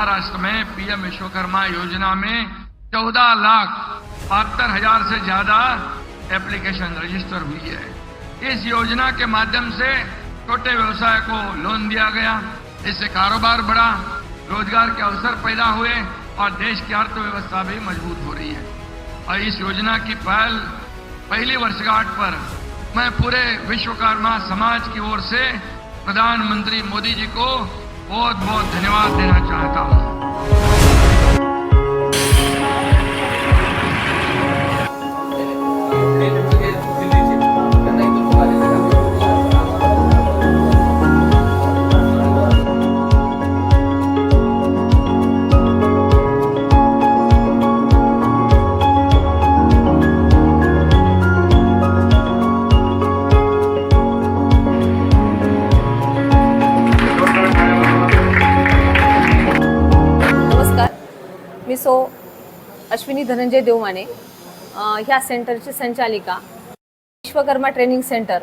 महाराष्ट्र में पीएम विश्वकर्मा योजना में चौदह लाख बहत्तर हज़ार से ज़्यादा एप्लीकेशन रजिस्टर हुई है। इस योजना के माध्यम से छोटे व्यवसाय को लोन दिया गया। इससे कारोबार बढ़ा, रोज़गार के अवसर पैदा हुए और देश की अर्थव्यवस्था भी मज़बूत हो रही है। और इस योजना की पहल पहली वर्षगांठ पर मैं पूरे विश्वकर्मा समाज की ओर से प्रधानमंत्री मोदी जी को बहुत बहुत धन्यवाद देना चाहता हूँ। सो अश्विनी धनंजय देवमाने ह्या सेंटरची संचालिका. विश्वकर्मा ट्रेनिंग सेंटर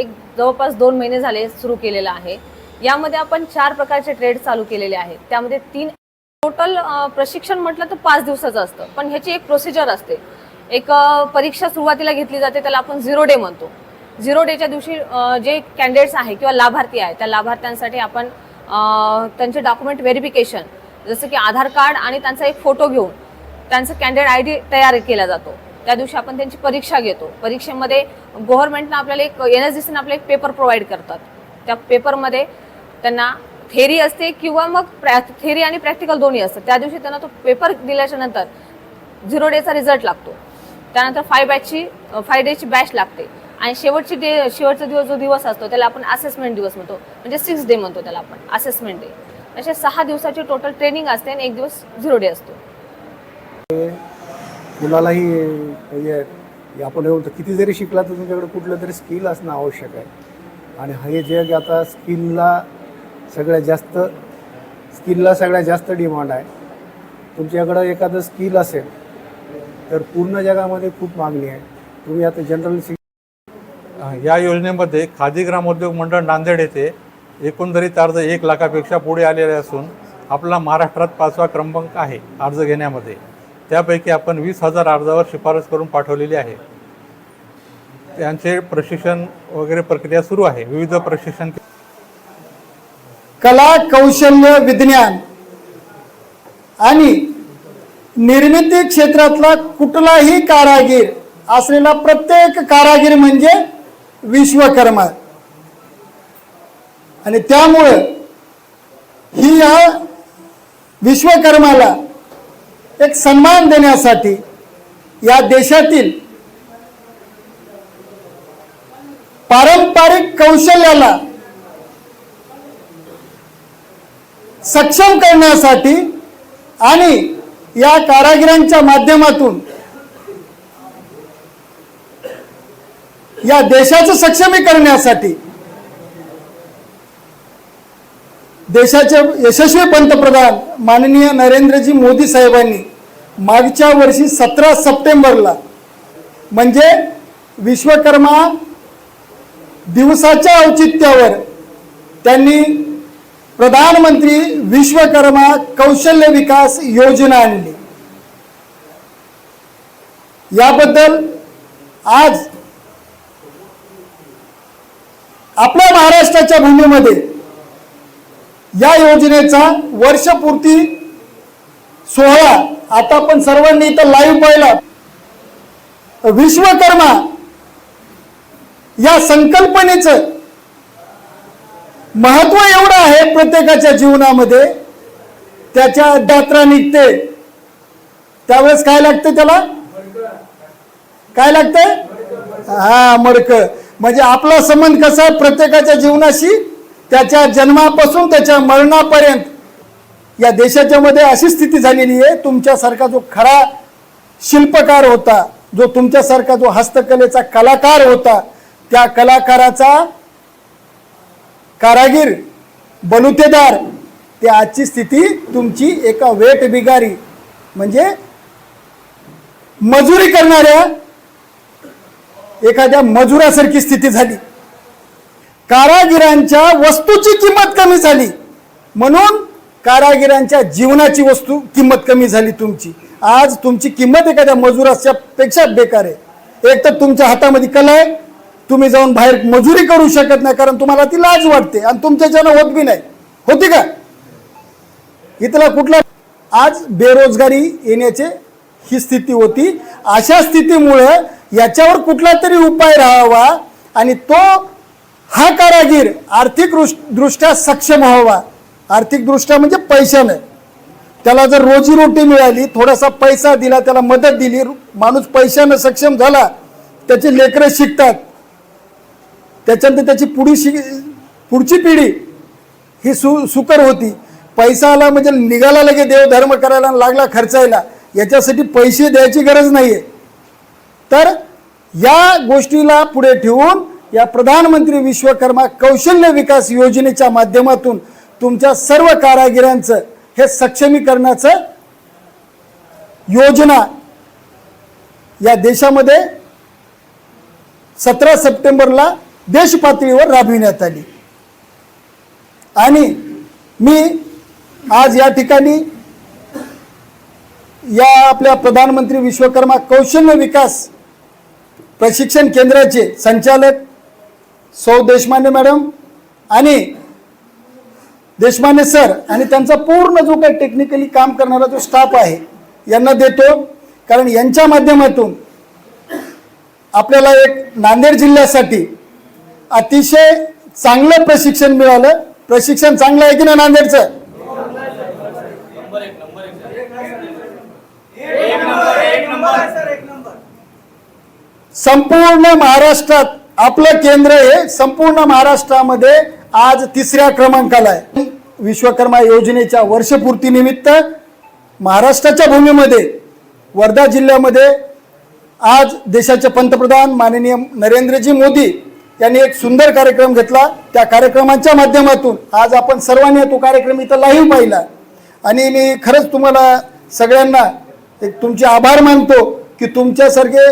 एक जवळपास दोन महिने झाले सुरू केलेलं आहे. यामध्ये आपण चार प्रकारचे ट्रेड चालू केलेले आहेत. त्यामध्ये तीन टोटल प्रशिक्षण म्हटलं तर पाच दिवसाचं असतं. पण ह्याची एक प्रोसिजर असते. एक परीक्षा सुरुवातीला घेतली जाते त्याला आपण झिरो डे म्हणतो. झिरो डेच्या दिवशी जे कॅन्डिडेट्स आहे किंवा लाभार्थी आहे त्या लाभार्थ्यांसाठी आपण त्यांचे डॉक्युमेंट व्हेरिफिकेशन जसं की आधार कार्ड आणि त्यांचा एक फोटो घेऊन त्यांचं कॅन्डिडेट आय डी तयार केला जातो. त्या दिवशी आपण त्यांची परीक्षा घेतो. परीक्षेमध्ये गव्हर्नमेंटनं आपल्याला एक एन एस डी सीनं आपल्याला एक पेपर प्रोव्हाइड करतात. त्या पेपरमध्ये त्यांना थेरी असते किंवा मग प्रॅ थेरी आणि प्रॅक्टिकल दोन्ही असतात. त्या दिवशी त्यांना तो पेपर दिल्याच्या नंतर झिरो डेचा रिझल्ट लागतो. त्यानंतर फाय बॅचची फाय डेची बॅच लागते. आणि शेवटची डे शेवटचा दिवस जो दिवस असतो त्याला आपण असेसमेंट दिवस म्हणतो. म्हणजे सिक्स डे म्हणतो त्याला आपण असेसमेंट डे असे सहा दिवसाची टोटल ट्रेनिंग असते आणि एक दिवस झिरो डे असतो. मुलालाही म्हणजे आपण एवढं किती जरी शिकला तर तुमच्याकडे कुठलं तरी स्किल असणं आवश्यक आहे. आणि हे जग आता स्किलला सगळ्यात जास्त स्किलला सगळ्यात जास्त डिमांड आहे. तुमच्याकडं एखादं स्किल असेल तर पूर्ण जगामध्ये खूप मागणी आहे. तुम्ही आता जनरल या योजनेमध्ये खादी ग्रामोद्योग मंडळ नांदेड येथे एकंदरीत अर्ज एक लाखापेक्षा पुढे आलेले असून आपला महाराष्ट्रात पाचवा क्रमांक आहे अर्ज घेण्यामध्ये. त्यापैकी आपण वीस हजार अर्जावर शिफारस करून पाठवलेली आहे. त्यांचे प्रशिक्षण वगैरे प्रक्रिया सुरू आहे. विविध प्रशिक्षण कला कौशल्य विज्ञान आणि निर्मिती क्षेत्रातला कुठलाही कारागीर असलेला प्रत्येक कारागीर म्हणजे विश्वकर्मा. आणि त्यामुळं ही या विश्वकर्माला एक सन्मान देण्यासाठी या देशातील पारंपरिक कौशल्याला सक्षम करण्यासाठी आणि या कारागिरांच्या माध्यमातून या देशाचं सक्षमीकरणासाठी देशाचे यशस्वी पंतप्रधान माननीय नरेंद्रजी मोदी साहेबांनी मागच्या वर्षी सतरा सप्टेंबरला म्हणजे विश्वकर्मा दिवसाच्या औचित्यावर त्यांनी प्रधानमंत्री विश्वकर्मा कौशल्य विकास योजना आणली. याबद्दल आज आपल्या महाराष्ट्राच्या भूमीमध्ये या योजनेचा वर्षपूर्ती सोहळा आता आपण सर्वांनी इथं लाईव्ह पाहिला. विश्वकर्मा या संकल्पनेचं महत्त्व एवढं आहे प्रत्येकाच्या जीवनामध्ये त्याच्या दात्रा निघते. त्यावेळेस काय लागतं त्याला? काय लागतंय हा मडक. म्हणजे आपला संबंध कसा आहे प्रत्येकाच्या जीवनाशी? त्याच्या जन्मापासून त्याच्या मरणापर्यंत या देशाच्या मध्ये अशी स्थिती झालेली आहे तुमच्यासारखा जो खरा शिल्पकार होता जो तुमच्यासारखा जो हस्तकलेचा कलाकार होता त्या कलाकाराचा कारागीर बलुतेदार ते आजची स्थिती तुमची एका वेट बिगारी म्हणजे मजुरी करणाऱ्या एखाद्या मजुरासारखी स्थिती झाली. कारागिरांच्या वस्तूची किंमत कमी झाली. म्हणून कारागिरांच्या जीवनाची वस्तू किंमत कमी झाली तुमची. आज तुमची किंमत एखाद्या मजुराच्या पेक्षा बेकार आहे. एक तर तुमच्या हातामध्ये कला आहे. तुम्ही जाऊन बाहेर मजुरी करू शकत नाही कारण तुम्हाला ती लाज वाटते आणि तुमच्याच्यानं होत बी नाही. होती का? इथला कुठला? आज बेरोजगारी येण्याचे ही स्थिती होती. अशा स्थितीमुळं याच्यावर कुठला तरी उपाय राहावा आणि तो हा कारागीर आर्थिक दृष्ट्या सक्षम व्हावा. आर्थिकदृष्ट्या म्हणजे पैशानं. त्याला जर रोजीरोटी मिळाली थोडासा पैसा दिला त्याला मदत दिली माणूस पैशानं सक्षम झाला त्याची लेकरं शिकतात. त्याच्यानंतर त्याची पुढी शिक पुढची पिढी ही सु सुकर होती. पैसा आला म्हणजे निघाला लगे देवधर्म करायला लागला खर्चायला. याच्यासाठी पैसे द्यायची गरज नाही आहे तर या गोष्टीला पुढे ठेवून या प्रधानमंत्री विश्वकर्मा कौशल्य विकास योजनेच्या माध्यमातून तुमच्या सर्व कारागिरांचं हे सक्षमीकरणाचं योजना या देशामध्ये सतरा सप्टेंबरला देश पातळीवर राबविण्यात आली. आणि मी आज या ठिकाणी या आपल्या प्रधानमंत्री विश्वकर्मा कौशल्य विकास प्रशिक्षण केंद्राचे संचालक सौ देशमान्य मॅडम आणि देशमान्य सर आणि त्यांचा पूर्ण जो काही टेक्निकली काम करणारा जो स्टाफ आहे यांना देतो. कारण यांच्या माध्यमातून आपल्याला एक नांदेड जिल्ह्यासाठी अतिशय चांगलं प्रशिक्षण मिळालं. प्रशिक्षण चांगलं आहे की ना नांदेडचं? संपूर्ण महाराष्ट्रात आपलं केंद्र हे संपूर्ण महाराष्ट्रामध्ये आज तिसऱ्या क्रमांकाला आहे. विश्वकर्मा योजनेच्या वर्षपूर्तीनिमित्त महाराष्ट्राच्या भूमीमध्ये वर्धा जिल्ह्यामध्ये आज देशाचे पंतप्रधान माननीय नरेंद्रजी मोदी यांनी एक सुंदर कार्यक्रम घेतला. त्या कार्यक्रमाच्या माध्यमातून आज आपण सर्वांनी तो कार्यक्रम इथं लाईव्ह पाहिला. आणि मी खरंच तुम्हाला सगळ्यांना एक तुमचे आभार मानतो की तुमच्यासारखे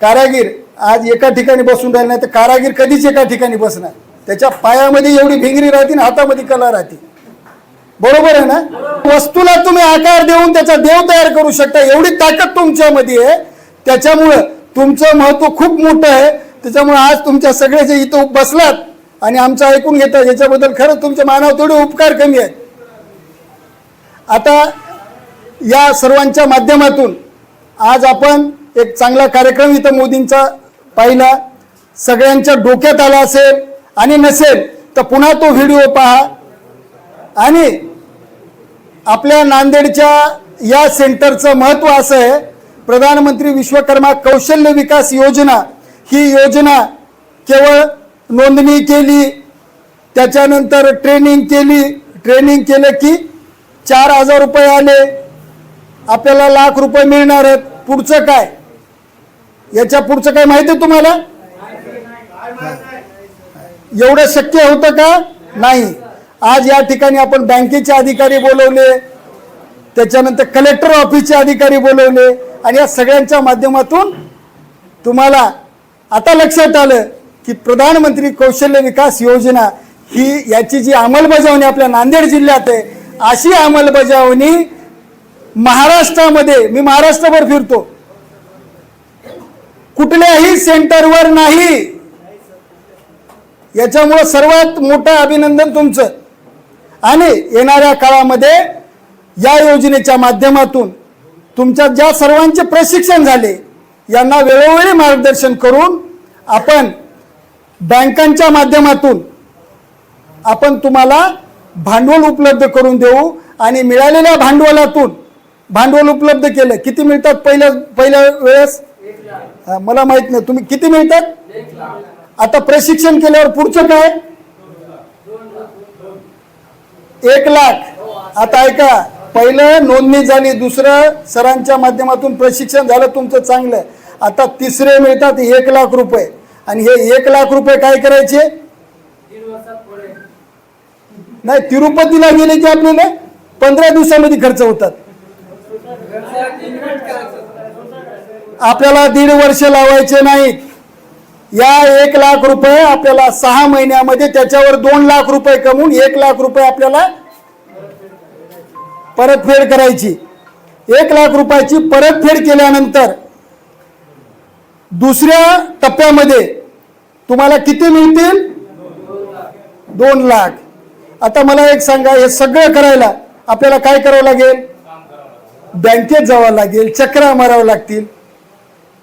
कारागीर आज एका ठिकाणी बसून राहिले नाही तर कारागीर कधीच एका ठिकाणी बसणार. त्याच्या पायामध्ये एवढी भिंगरी राहते आणि हातामध्ये कला राहते. बरोबर आहे ना? वस्तूला तुम्ही आकार देऊन त्याचा देव तयार करू शकता. एवढी ताकद तुमच्यामध्ये आहे. त्याच्यामुळं तुमचं महत्त्व खूप मोठं आहे. त्याच्यामुळे आज तुमच्या सगळे जे इथं बसलात आणि आमचं ऐकून घेतात याच्याबद्दल खरंच तुमच्या मानावर थोडे उपकार कमी आहेत. आता या सर्वांच्या माध्यमातून आज आपण एक चांगला कार्यक्रम इथं मोदींचा पाहिला सगळ्यांच्या डोक्यात आला असेल आणि नसेल तर पुन्हा तो व्हिडिओ पहा. आणि आपल्या नांदेडच्या या सेंटरचं महत्त्व असं आहे प्रधानमंत्री विश्वकर्मा कौशल्य विकास योजना. ही योजना केवळ नोंदणी केली त्याच्यानंतर ट्रेनिंग केली. ट्रेनिंग केलं की चार हजार रुपये आले. आपल्याला लाख रुपये मिळणार आहेत. पुढचं काय? याच्या पुढचं काय माहिती आहे तुम्हाला? एवढं शक्य होतं का? नाही. आज या ठिकाणी आपण बँकेचे अधिकारी बोलवले त्याच्यानंतर कलेक्टर ऑफिसचे अधिकारी बोलवले आणि या सगळ्यांच्या माध्यमातून तुम्हाला आता लक्षात आलं की प्रधानमंत्री कौशल्य विकास योजना ही याची जी अंमलबजावणी आपल्या नांदेड जिल्ह्यात आहे अशी अंमलबजावणी महाराष्ट्रामध्ये मी महाराष्ट्रभर फिरतो कुठल्याही सेंटरवर नाही. याच्यामुळं सर्वात मोठं अभिनंदन तुमचं. आणि येणाऱ्या काळामध्ये या योजनेच्या माध्यमातून तुमच्या ज्या सर्वांचे प्रशिक्षण झाले यांना वेळोवेळी मार्गदर्शन करून आपण बँकांच्या माध्यमातून आपण तुम्हाला भांडवल उपलब्ध करून देऊ आणि मिळालेल्या भांडवलातून भांडवल उपलब्ध केलं. किती मिळतात? पहिल्या पहिल्या वेळेस हा, मला माहीत नाही. तुम्ही किती मिळतात? आता प्रशिक्षण केल्यावर पुढचं काय? एक लाख. आता ऐका पहिलं नोंदणी झाली दुसरं सरांच्या माध्यमातून प्रशिक्षण झालं तुमचं चांगलं. आता तिसरे मिळतात एक लाख रुपये. आणि हे एक लाख रुपये काय करायचे? नाही तिरुपतीला गेले की आपल्याला? पंधरा दिवसामध्ये खर्च होतात. आपल्याला दीड वर्ष लावायचे नाहीत. या एक लाख रुपये आपल्याला सहा महिन्यामध्ये त्याच्यावर दोन लाख रुपये कमवून एक लाख रुपये आपल्याला परतफेड करायची. एक लाख रुपयाची परतफेड केल्यानंतर दुसऱ्या टप्प्यामध्ये तुम्हाला किती मिळतील? दोन लाख. आता मला एक सांगा हे सगळं करायला आपल्याला काय करावं लागेल? बँकेत जावं लागेल चक्रा मारावं लागतील.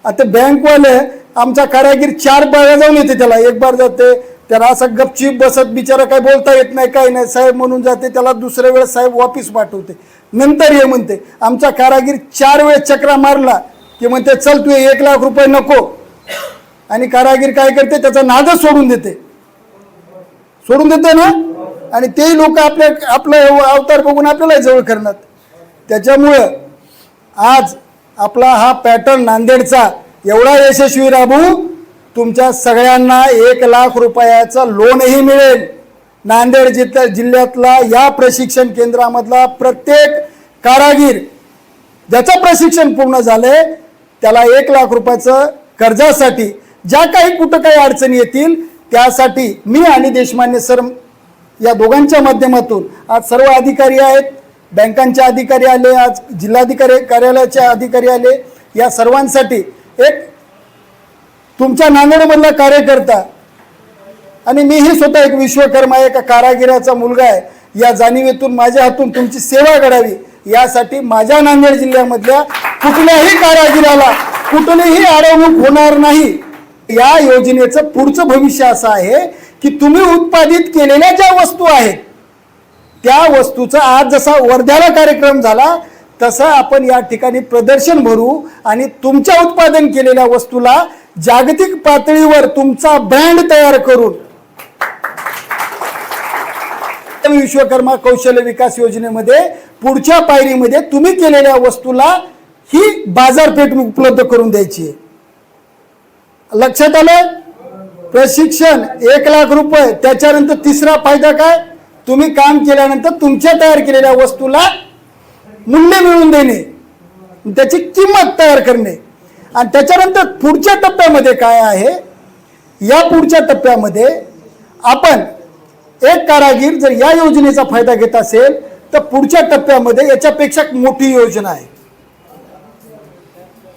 आता बँकवाले आमचा कारागीर चार बारा जाऊन येते त्याला. एक बार जाते त्याला असं गपचीप बसत बिचारा काय बोलता येत नाही काही नाही. साहेब म्हणून जाते त्याला दुसऱ्या वेळेस साहेब वापिस पाठवते. नंतर हे म्हणते आमचा कारागीर चार वेळेस चक्रा मारला की म्हणते चल तू एक लाख रुपये नको. आणि कारागीर काय करते त्याचा नादच सोडून देते. सोडून देते ना? आणि तेही लोक आपल्या आपलं अवतार बघून आपल्याला जवळ करणार. त्याच्यामुळं आज आपला हा पॅटर्न नांदेडचा एवढा यशस्वी राबू तुमच्या सगळ्यांना एक लाख रुपयाचं लोनही मिळेल. नांदेड जिल्ह्या जिल्ह्यातला या प्रशिक्षण केंद्रामधला प्रत्येक कारागीर ज्याचं प्रशिक्षण पूर्ण झालंय त्याला एक लाख रुपयाचं कर्जासाठी ज्या काही कुठं काही अडचणी येतील त्यासाठी मी आणि देशमान्य सर या दोघांच्या माध्यमातून आज सर्व अधिकारी आहेत बँकांचे अधिकारी आले आज जिल्हाधिकारी कार्यालयाचे अधिकारी आले. या सर्वांसाठी एक तुमच्या नांदेडमधला कार्यकर्ता आणि मीही स्वतः एक विश्वकर्मा एका कारागिराचा मुलगा आहे. या जाणीवेतून माझ्या हातून तुमची सेवा घडावी. यासाठी माझ्या नांदेड जिल्ह्यामधल्या कुठल्याही कारागिराला कुठलीही अडवणूक होणार नाही. या योजनेचं पुढचं भविष्य असं आहे की तुम्ही उत्पादित केलेल्या ज्या वस्तू आहेत त्या वस्तूचा आज जसा वर्ध्याला कार्यक्रम झाला तसं आपण या ठिकाणी प्रदर्शन भरू आणि तुमच्या उत्पादन केलेल्या वस्तूला जागतिक पातळीवर तुमचा ब्रँड तयार करून. विश्वकर्मा कौशल्य विकास योजनेमध्ये पुढच्या पायरीमध्ये तुम्ही केलेल्या वस्तूला ही बाजारपेठ उपलब्ध करून द्यायची आहे. लक्षात आलं? प्रशिक्षण एक लाख रुपये त्याच्यानंतर तिसरा फायदा काय? तुम्ही काम केल्यानंतर तुमच्या तयार केलेल्या वस्तूला मूल्य मिळवून देणे. त्याची किंमत तयार करणे. आणि त्याच्यानंतर पुढच्या टप्प्यामध्ये काय आहे? या पुढच्या टप्प्यामध्ये आपण एक कारागीर जर या योजनेचा फायदा घेत असेल तर पुढच्या टप्प्यामध्ये याच्यापेक्षा मोठी योजना आहे.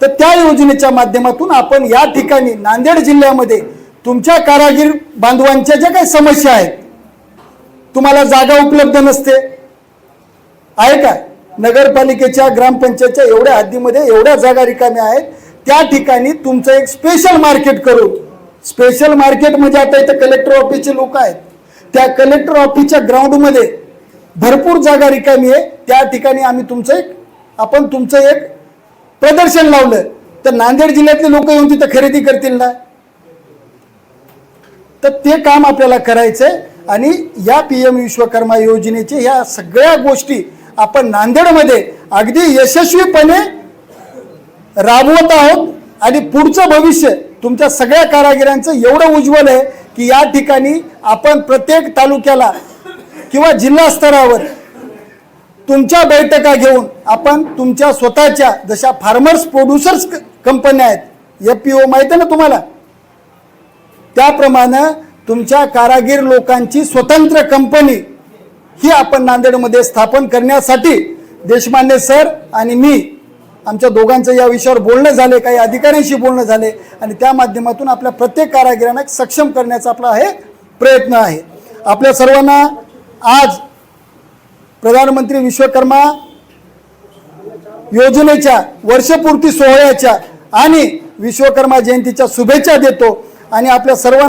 तर त्या योजनेच्या माध्यमातून आपण या ठिकाणी नांदेड जिल्ह्यामध्ये तुमच्या कारागीर बांधवांच्या ज्या काही समस्या आहेत तुम्हाला जागा उपलब्ध नसते. आहे का? नगरपालिकेच्या ग्रामपंचायतच्या एवढ्या हद्दीमध्ये एवढ्या जागा रिकाम्या आहेत. त्या ठिकाणी तुमचं एक स्पेशल मार्केट करू. स्पेशल मार्केट म्हणजे आता इथं कलेक्टर ऑफिसचे लोक आहेत. त्या कलेक्टर ऑफिसच्या ग्राउंडमध्ये भरपूर जागा रिकामी आहे. त्या ठिकाणी आम्ही तुमचं एक आपण तुमचं एक प्रदर्शन लावलं. तर नांदेड जिल्ह्यातले लोक येऊन तिथं खरेदी करतील ना? तर ते काम आपल्याला करायचंय. आणि या पी एम विश्वकर्मा योजनेचे ह्या सगळ्या गोष्टी आपण नांदेडमध्ये अगदी यशस्वीपणे राबवत आहोत. आणि पुढचं भविष्य तुमच्या सगळ्या कारागिरांचं एवढं उज्ज्वल आहे की या ठिकाणी आपण प्रत्येक तालुक्याला किंवा जिल्हा स्तरावर तुमच्या बैठका घेऊन आपण तुमच्या स्वतःच्या जशा फार्मर्स प्रोड्युसर्स कंपन्या आहेत एफ पी ओ माहिती आहे ना तुम्हाला? त्याप्रमाणे तुमच्या कारागीर लोकांची स्वतंत्र कंपनी ही आपण नांदेडमध्ये स्थापन करण्यासाठी देशमान्य सर आणि मी आमच्या दोघांचं या विषयावर बोलणं झाले काही अधिकाऱ्यांशी बोलणं झाले आणि त्या माध्यमातून आपल्या प्रत्येक कारागिरांना सक्षम करण्याचा आपला हे प्रयत्न आहे. आपल्या सर्वांना आज प्रधानमंत्री विश्वकर्मा योजनेच्या वर्षपूर्ती सोहळ्याच्या आणि विश्वकर्मा जयंतीच्या शुभेच्छा देतो आणि आपल्या सर्वांना